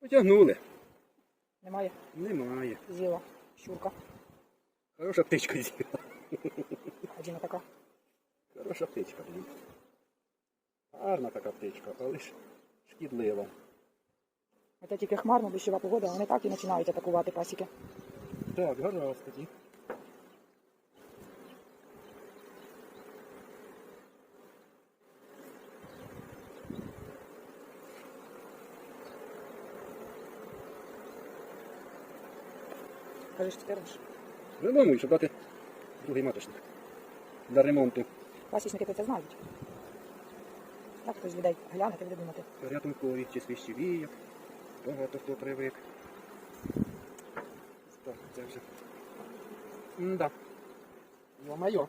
Потягнули. Немає. Немає. З'їла. Щурка. Хороша птичка з'їла. Одіна така. Хороша птичка, блін. Гарна така птичка, але ж шкідлива. Це тільки хмарно, дощова погода, вони так і починають атакувати пасіки. Так, гаразд тоді. Кажеш, що ти робиш? Вимовую, щоб дати другий маточник. Для ремонту. Пасічники про це знають. Так хтось людей глянути, буде думати. Рятункові чи свіщові, як багато хто привик. Так, це вже. М-да. Йо-майо.